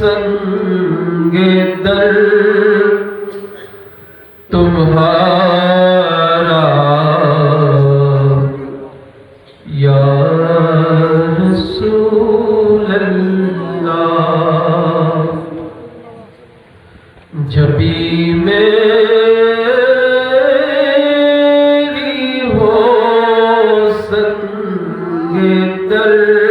سنگ در تمہارا یا رسول اللہ جبھی میں ہو سنگ در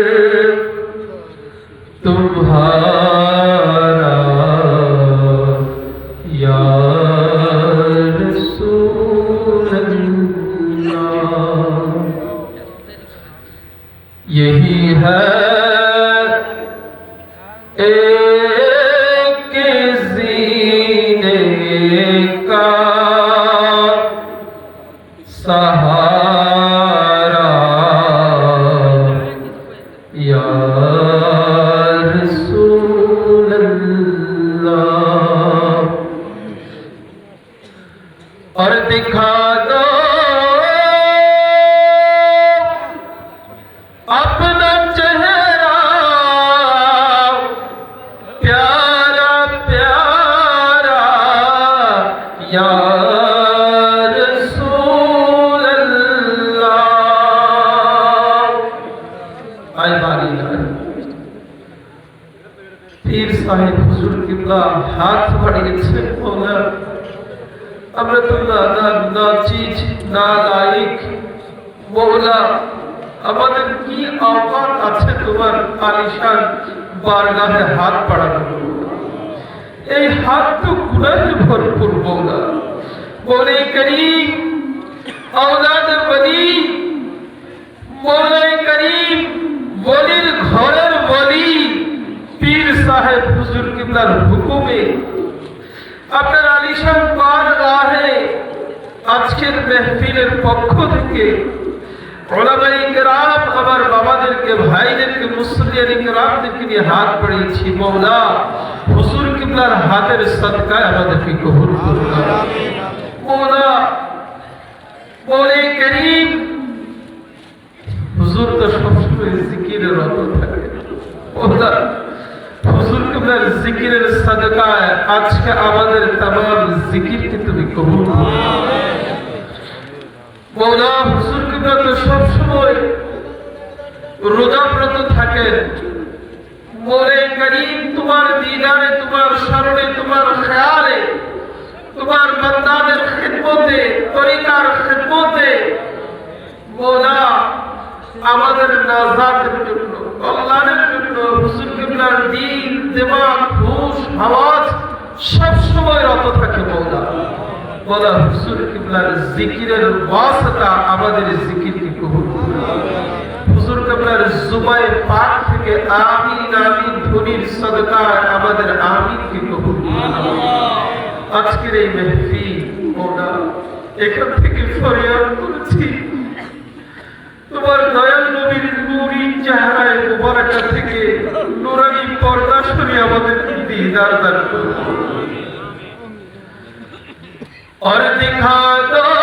यही है एक जीने का सहारा। হাত বাড়িয়েছে মৌলা। আমরা তো চিজ, না লাইক। মৌলা, আমাদের কি আওকাত আছে তোমার আলিশান বারগাহে হাত বাড়ানো এই হাত তো গুনাহে ভরপুর মৌলা। বলে করিম, আওলাদ বলি মৌলাই করিম, বলির ঘরের বলি, পীর সাহেব কিবলার হুকুমে। আপনার আলিশান পার রাহে আজকের মেহফিলের পক্ষ থেকে ওলামাই কেরাম আমার বাবাদেরকে, ভাইদেরকে, মুসলিয়ানি কেরামদেরকে নিয়ে হাত বাড়িয়েছি। মৌলা, হুজুর কিবলার হাতের সদকায় আমাদেরকে কবুল করুন। মৌলা, বলে করিম, হুজুর তো সবসময় জিকিরে রত থাকে। মৌলা জিকিরের সদকায় আজকে আমাদের तमाम জিকিরকে তুমি কবুল করো মৌলা হুজুর কিবলা তো সবসময় রোজাব্রত থাকেন মোরে করিম তোমার দিদারে তোমার স্মরণে তোমার খেয়ালে তোমার বন্দাদের খিদমতে তরিকার খিদমতে মৌলা আমাদের নাজাতের জন্য কল্যাণের জন্য হুজুর কিবলার দিন দিমাগ হুশ আওয়াজ সব সময় রত থাকে মৌলা বলা হুজুর কিবলার জিকিরের ওয়াসতা আমাদের জিকিরকে কবুল করুন। হুজুর কিবলার জুবাই পাক থেকে আমিন আমিন ধ্বনির সদকায় আমাদের আমিনকে কবুল করুন। আজকের এই মেহফিল, মৌলা, এখান থেকে ফরিয়াদ করছি তোমার দয়াল নবীর নুরি চেহারায় মুবারাকা থেকে নুরানি পর্দা সরিয়ে আমাদের दर्द और दिखा दो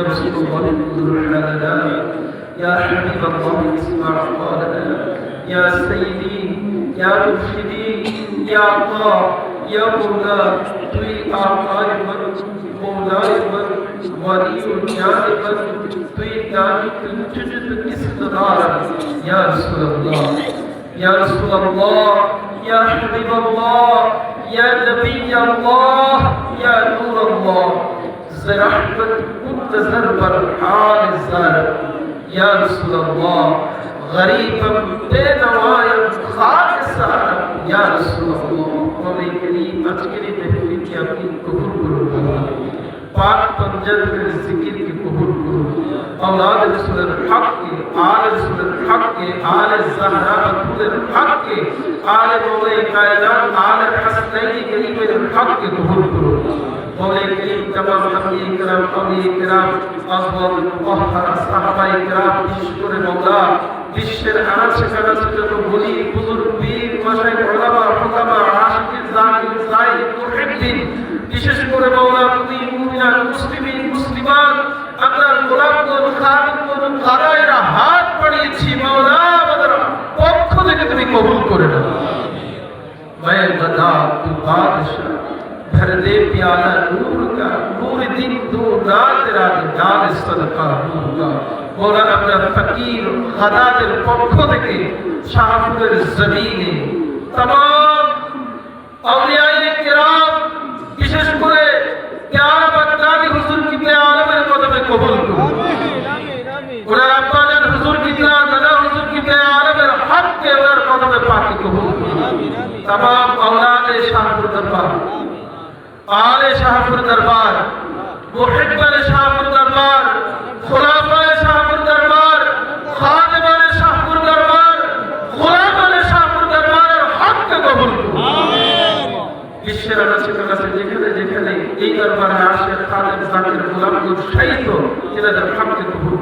رسول الله انظر حالنا يا حبيب الله اسمع قولنا يا سيدي يا مرشدي يا الله يا مولا তুই আকার বন مولاي بن ولي الجان بن তুই জানি তুই তুঝ কিস দরার يا رسول الله يا رسول الله يا حبيب الله يا سرحبت كل پر حال الزار یا رسول اللہ غریبم بے نوائم خاک خالصا۔ یا رسول اللہ قول کریم اجکری تحریر کی اپنی قبول کرو۔ پاک پنجر میں ذکر کی قبر کرو۔ اولاد رسول الحق کے، آل رسول الحق کے، آل زہرہ رسول الحق کے، آل مولا قائدان آل حسنی کریم الحق کے قبر کرو۔ मौला करीम तमाम अंबिया کرام औलिया کرام আজওয়াজ মুতাহহারা সাহাবায়ে کرام বিশেষ করে মওলা বিশ্বের আনাচে কানাচে যত বলি বুজুর্গ পীর মাশাইখ উলামা হুকামা আশিকিন জাকির জাহিদ মুহিব্বিন বিশেষ করে মওলা তুমি মুমিনাত মুসলিমিন মুসলিমান আপনার গোলামগণ খাদিমগণ কারাইরা হাত বাড়িয়েছি মওলা আমাদের পক্ষ থেকে তুমি কবুল করে নাও मैं गदा तू बादशाह भर दे प्याला नूर का नूर दिन दो ना तेरा जान सदका नूर का মৌলান আপনার ফকির খাদাদের পক্ষ থেকে শাহপুরের জমিনে तमाम औलियाए किराम বিশেষ করে প্যারা বাগদাদি হুজুর কিবলে আলমের কদমে কবুল করুন ওনার আব্বাজান হুজুর কিবলা দাদা হুজুর কিবলে আলমের হককে ওনার কদমে পাকে কবুল করুন तमाम औलाद शाहपुर दरबार আলে শাহপুর দরবার মুহিব্বান শাহপুর দরবার খোলাফা শাহপুর দরবার খাদেমান শাহপুর দরবার খোলাফান শাহপুর দরবারের হককে কবুল বিশ্বের আনাচিকের কাছে যেখানে যেখানে এই দরবারে আসে খাদেম জাকির গোলাম উৎসাহিত এনাদের হককে কবুল